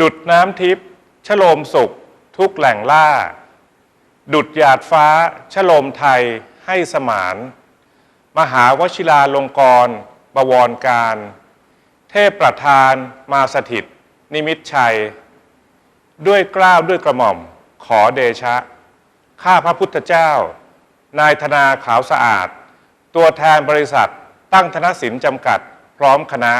ดุดน้ำทิพย์ชโลมสุข ทุกแหล่งล่า ดุดหยาดฟ้าชโลมไทยให้สมาน มหาวชิราลงกรบวรการ เทพประธานมาสถิต นิมิตชัย ด้วยกล้าวด้วยกระหม่อมขอเดชะ ข้าพระพุทธเจ้า นายธนาขาวสะอาด ตัวแทนบริษัทตั้งธนสินจำกัดพร้อมคณะ